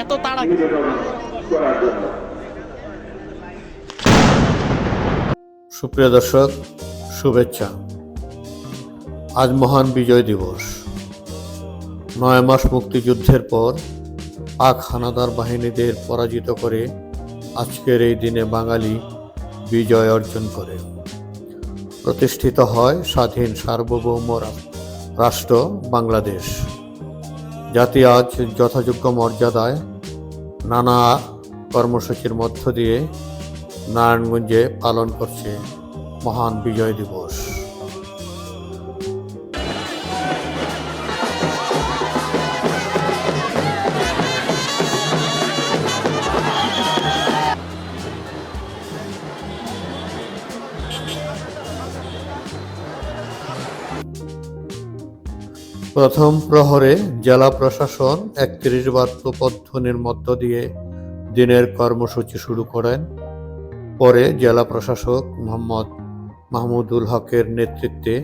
এত তাড়া সুপ্রিয় দর্শক, শুভেচ্ছা। আজ মহান বিজয় দিবস। নয় মাস মুক্তিযুদ্ধের পর পাক হানাদার বাহিনীদের পরাজিত করে আজকের এই দিনে বাঙালি বিজয় অর্জন করে। প্রতিষ্ঠিত হয় স্বাধীন সার্বভৌম রাষ্ট্র বাংলাদেশ। জাতি আজ যথাযোগ্য মর্যাদায় নানা কর্মসূচির মধ্য দিয়ে নারায়ণগঞ্জে পালন করছে মহান বিজয় দিবস। প্রথম প্রহরে জেলা প্রশাসন একত্রিশ বার মধ্য দিয়ে দিনের কর্মসূচি শুরু করেন। পরে জেলা প্রশাসক মোহাম্মদ মাহমুদুল হকের নেতৃত্বে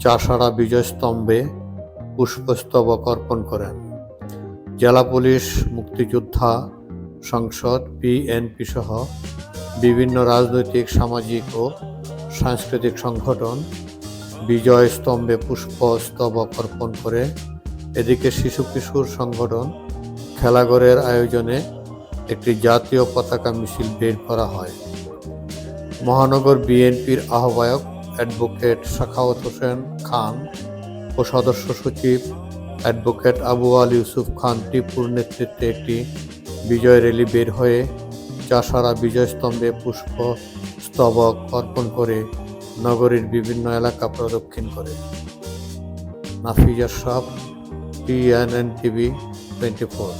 চাষাড়া বিজয়স্তম্ভে পুষ্পস্তবক অর্পণ করেন। জেলা পুলিশ, মুক্তিযোদ্ধা, সংসদ বিএনপি সহ বিভিন্ন রাজনৈতিক, সামাজিক ও সাংস্কৃতিক সংগঠন বিজয় স্তম্ভে পুষ্পস্তবক অর্পণ করে এদিকে শিশু কিশোর সংগঠন খেলাঘরের আয়োজনে একটি জাতীয় পতাকা মিছিল বের করা হয়। মহানগর বিএনপির আহ্বায়ক অ্যাডভোকেট সাখাওয়াত হোসেন খান ও সদস্য সচিব অ্যাডভোকেট আবু আল ইউসুফ খান টিপুর নেতৃত্বে একটি বিজয় র্যালি বের হয়ে চাষারা বিজয় স্তম্ভে পুষ্প স্তবক অর্পণ করে নগরীর বিভিন্ন এলাকা প্রদক্ষিণ করে। নাফিজা সব টিএনএন টিভি টোয়েন্টি ফোর